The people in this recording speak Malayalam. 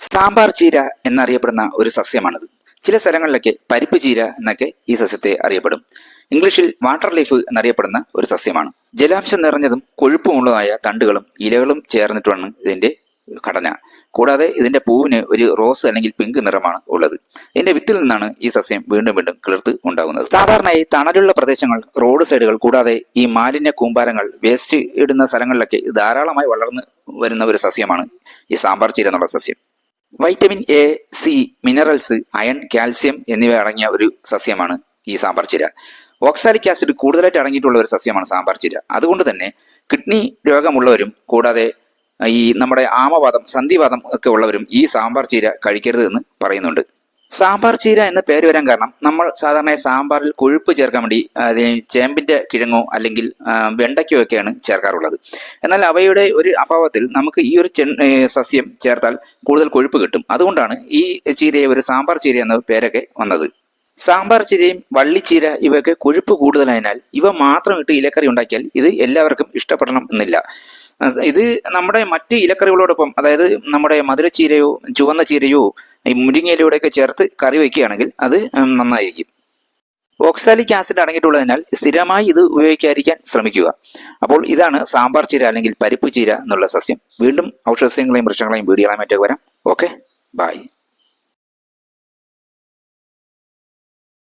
സാമ്പാർ ചീര എന്നറിയപ്പെടുന്ന ഒരു സസ്യമാണിത്. ചില സ്ഥലങ്ങളിലൊക്കെ പരിപ്പ് ചീര എന്നൊക്കെ ഈ സസ്യത്തെ അറിയപ്പെടും. ഇംഗ്ലീഷിൽ വാട്ടർ ലീഫ് എന്നറിയപ്പെടുന്ന ഒരു സസ്യമാണ്. ജലാംശം നിറഞ്ഞതും കൊഴുപ്പുമുള്ളതായ തണ്ടുകളും ഇലകളും ചേർന്നിട്ടാണ് ഇതിന്റെ ഘടന. കൂടാതെ ഇതിന്റെ പൂവിന് ഒരു റോസ് അല്ലെങ്കിൽ പിങ്ക് നിറമാണ് ഉള്ളത്. ഇതിന്റെ വിത്തിൽ നിന്നാണ് ഈ സസ്യം വീണ്ടും വീണ്ടും കിളിർത്ത് ഉണ്ടാകുന്നത്. സാധാരണയായി തണലുള്ള പ്രദേശങ്ങൾ റോഡ് സൈഡുകൾ കൂടാതെ ഈ മാലിന്യ കൂമ്പാരങ്ങൾ വേസ്റ്റ് ഇടുന്ന സ്ഥലങ്ങളിലൊക്കെ ധാരാളമായി വളർന്നു വരുന്ന ഒരു സസ്യമാണ് ഈ സാമ്പാർ ചീര എന്നുള്ള സസ്യം. Vitamin A C minerals iron calcium എന്നിവ അടങ്ങിയ ഒരു സസ്യമാണ് ഈ സാമ്പാർ ചിര. ഓക്സാലിക് ആസിഡ് കൂടുതലായിട്ട് അടങ്ങിയിട്ടുള്ള ഒരു സസ്യമാണ് സാമ്പാർ ചിര. അതുകൊണ്ട് തന്നെ കിഡ്നി രോഗമുള്ളവരും കൂടാതെ ഈ നമ്മുടെ ആമവാദം സന്ധിവാദം ഒക്കെ ഉള്ളവരും ഈ സാമ്പാർ ചീര കഴിക്കരുത് എന്ന് പറയുന്നുണ്ട്. സാമ്പാർ ചീര എന്ന പേര് വരാൻ കാരണം നമ്മൾ സാധാരണ സാമ്പാറിൽ കൊഴുപ്പ് ചേർക്കാൻ വേണ്ടി ചേമ്പിന്റെ കിഴങ്ങോ അല്ലെങ്കിൽ വെണ്ടയ്ക്കോ ഒക്കെയാണ് ചേർക്കാറുള്ളത്. എന്നാൽ അവയുടെ ഒരു അഭാവത്തിൽ നമുക്ക് ഈ ഒരു സസ്യം ചേർത്താൽ കൂടുതൽ കൊഴുപ്പ് കിട്ടും. അതുകൊണ്ടാണ് ഈ ചീരയെ ഒരു സാമ്പാർ ചീര എന്ന പേരൊക്കെ വന്നത്. സാമ്പാർ ചീരയും വള്ളിച്ചീര ഇവയൊക്കെ കൊഴുപ്പ് കൂടുതലായതിനാൽ ഇവ മാത്രം ഇട്ട് ഇലക്കറി ഉണ്ടാക്കിയാൽ ഇത് എല്ലാവർക്കും ഇഷ്ടപ്പെടണം എന്നില്ല. ഇത് നമ്മുടെ മറ്റ് ഇലക്കറികളോടൊപ്പം അതായത് നമ്മുടെ മധുരച്ചീരയോ ചുവന്ന ചീരയോ ഈ മുരിങ്ങയിലൂടെയൊക്കെ ചേർത്ത് കറി വയ്ക്കുകയാണെങ്കിൽ അത് നന്നായിരിക്കും. ഓക്സാലിക് ആസിഡ് അടങ്ങിയിട്ടുള്ളതിനാൽ സ്ഥിരമായി ഇത് ഉപയോഗിക്കാതിരിക്കാൻ ശ്രമിക്കുക. അപ്പോൾ ഇതാണ് സാമ്പാർ ചീര അല്ലെങ്കിൽ പരിപ്പ് ചീര എന്നുള്ള സസ്യം. വീണ്ടും ഔഷധസ്യങ്ങളെയും വൃക്ഷങ്ങളെയും വീടുകളെയും മറ്റൊക്കെ വരാം. ഓക്കെ? ബൈ.